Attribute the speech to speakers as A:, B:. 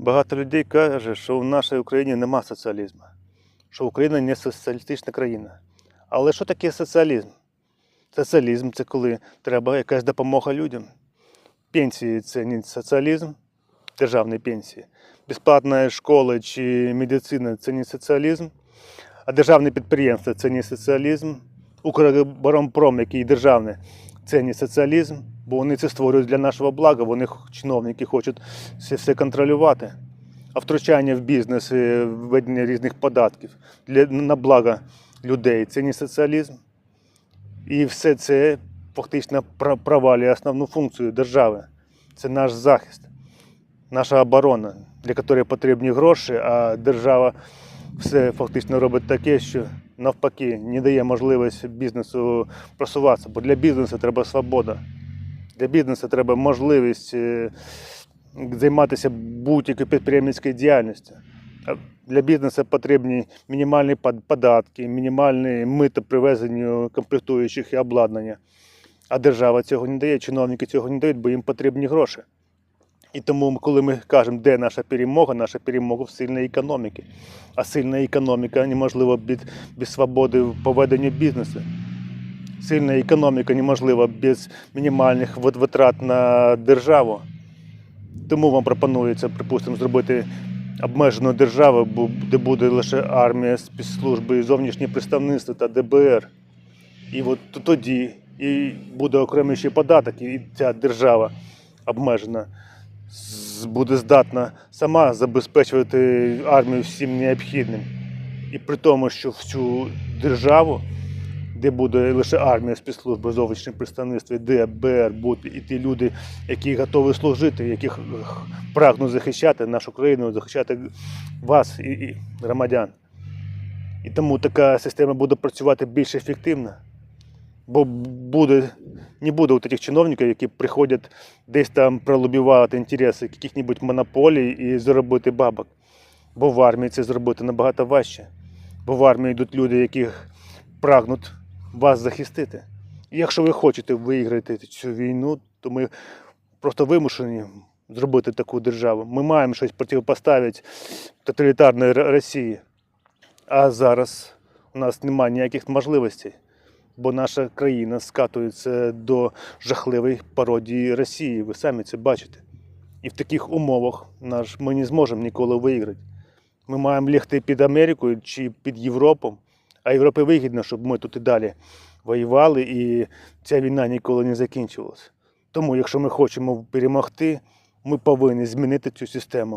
A: Багато людей каже, що в нашій Україні нема соціалізму, що Україна не соціалістична країна. Але що таке соціалізм? Соціалізм це коли треба якась допомога людям. Пенсії це не соціалізм, державні пенсії. Безплатна школа чи медицина це не соціалізм, а державне підприємство це не соціалізм. Укроборонпром, який державний, це не соціалізм, бо вони це створюють для нашого блага, вони чиновники хочуть все, все контролювати. А втручання в бізнес, введення різних податків для, на благо людей це не соціалізм. І все це фактично провалює основну функцію держави. Це наш захист, наша оборона, для якої потрібні гроші, а держава все фактично робить таке, що навпаки не дає можливість бізнесу просуватися. Бо для бізнесу треба свобода. Для бізнесу треба можливість е, займатися будь-якою підприємницькою діяльністю. Для бізнесу потрібні мінімальні податки, мінімальні мито привезенню комплектуючих і обладнання. А держава цього не дає, чиновники цього не дають, бо їм потрібні гроші. І тому, коли ми кажемо, де наша перемога, наша перемога в сильній економіці. А сильна економіка неможлива без, свободи в поведенні бізнесу. Сильна економіка неможлива без мінімальних витрат на державу. Тому вам пропонується, припустимо, зробити обмежену державу, де буде лише армія, спецслужби, і зовнішнє представництво та ДБР. І от тоді і буде окремий ще податок, і ця держава обмежена буде здатна сама забезпечувати армію всім необхідним. І при тому, що в цю державу, де буде лише армія спецслужби зовнішнє представництво, ДБР, будуть і ті люди, які готові служити, яких прагнуть захищати нашу країну, захищати вас і, і громадян. І тому така система буде працювати більш ефективно. Бо буде, не буде от таких чиновників, які приходять десь там пролобівати інтереси яких-небудь монополій і заробити бабок. Бо в армії це зробити набагато важче. Бо в армії йдуть люди, які прагнуть вас захистити. І якщо ви хочете виграти цю війну, то ми просто вимушені зробити таку державу. Ми маємо щось противопоставити тоталітарної Росії. А зараз у нас немає ніяких можливостей, бо наша країна скатується до жахливої пародії Росії. Ви самі це бачите. І в таких умовах наш, ми не зможемо ніколи виграти. Ми маємо лягти під Америкою чи під Європу, а Європі вигідно, щоб ми тут і далі воювали, і ця війна ніколи не закінчувалася. Тому, якщо ми хочемо перемогти, ми повинні змінити цю систему.